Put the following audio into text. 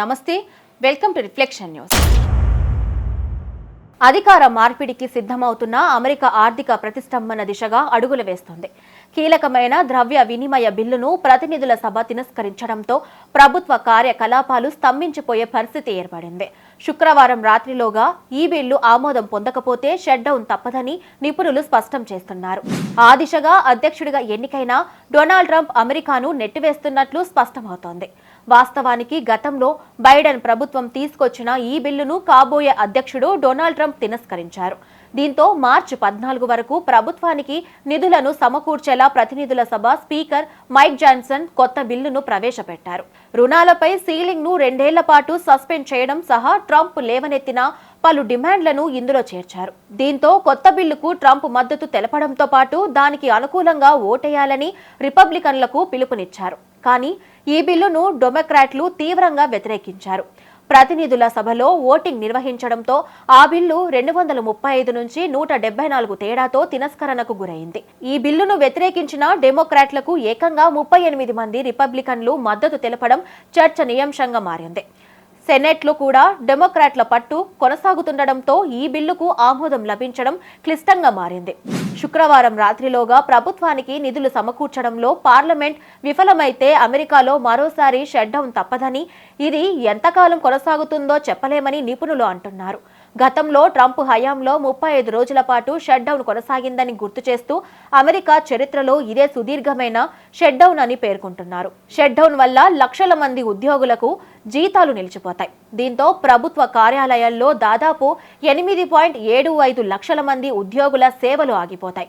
నమస్తే welcome to reflection news. అధికార మార్పిడికి సిద్ధమవుతున్న అమెరికా ఆర్థిక ప్రతిష్టంభన దిశగా అడుగులు వేస్తోంది. కీలకమైన ద్రవ్య వినిమయ బిల్లును ప్రతినిధుల సభ తిరస్కరించడంతో ప్రభుత్వ కార్యకలాపాలు స్తంభించిపోయే పరిస్థితి ఏర్పడింది. శుక్రవారం రాత్రిలోగా ఈ బిల్లు ఆమోదం పొందకపోతే షట్డౌన్ తప్పదని నిపుణులు స్పష్టం చేస్తున్నారు. ఆ దిశగా అధ్యక్షుడిగా ఎన్నికైన డొనాల్డ్ ట్రంప్ అమెరికాను నెట్టివేస్తున్నట్లు స్పష్టమవుతోంది. వాస్తవానికి గతంలో బైడెన్ ప్రభుత్వం తీసుకొచ్చిన ఈ బిల్లును కాబోయే అధ్యక్షుడు డొనాల్డ్ ట్రంప్ తిరస్కరించారు. దీంతో మార్చి పద్నాలుగు వరకు ప్రభుత్వానికి నిధులను సమకూర్చేలా ప్రతినిధుల సభ స్పీకర్ మైక్ జాన్సన్ కొత్త బిల్లును ప్రవేశపెట్టారు. రుణాలపై సీలింగ్ను రెండేళ్ళ పాటు సస్పెండ్ చేయడం సహా ట్రంప్ లేవనెత్తిన పలు డిమాండ్లను ఇందులో చేర్చారు. దీంతో కొత్త బిల్లుకు ట్రంప్ మద్దతు తెలపడంతో పాటు దానికి అనుకూలంగా ఓటేయాలని రిపబ్లికన్లకు పిలుపునిచ్చారు. కానీ ఈ బిల్లును డెమోక్రాట్లు తీవ్రంగా వ్యతిరేకించారు. ప్రతినిధుల సభలో ఓటింగ్ నిర్వహించడంతో ఆ బిల్లు రెండు వందల ముప్పై ఐదు నుంచి నూట డెబ్బై నాలుగు తేడాతో తిరస్కరణకు గురైంది. ఈ బిల్లును వ్యతిరేకించిన డెమోక్రాట్లకు ఏకంగా ముప్పై ఎనిమిది మంది రిపబ్లికన్లు మద్దతు తెలపడం చర్చనీయాంశంగా మారింది. సెనెట్లో కూడా డెమోక్రాట్ల పట్టు కొనసాగుతుండటంతో ఈ బిల్లుకు ఆమోదం లభించడం క్లిష్టంగా మారింది. శుక్రవారం రాత్రిలోగా ప్రభుత్వానికి నిధులు సమకూర్చడంలో పార్లమెంట్ విఫలమైతే అమెరికాలో మరోసారి షట్డౌన్ తప్పదని ఇది ఎంతకాలం కొనసాగుతుందో చెప్పలేమని నిపుణులు అంటున్నారు. గతంలో ట్రంప్ హయాంలో ముప్పై ఐదు రోజుల పాటు షట్డౌన్ కొనసాగిందని గుర్తు చేస్తూ అమెరికా చరిత్రలో ఇదే సుదీర్ఘమైన షట్డౌన్ అని పేర్కొంటున్నారు. షట్డౌన్ వల్ల లక్షల మంది ఉద్యోగులకు జీతాలు నిలిచిపోతాయి. దీంతో ప్రభుత్వ కార్యాలయాల్లో దాదాపు ఎనిమిది పాయింట్ ఏడు ఐదు లక్షల మంది ఉద్యోగుల సేవలు ఆగిపోతాయి.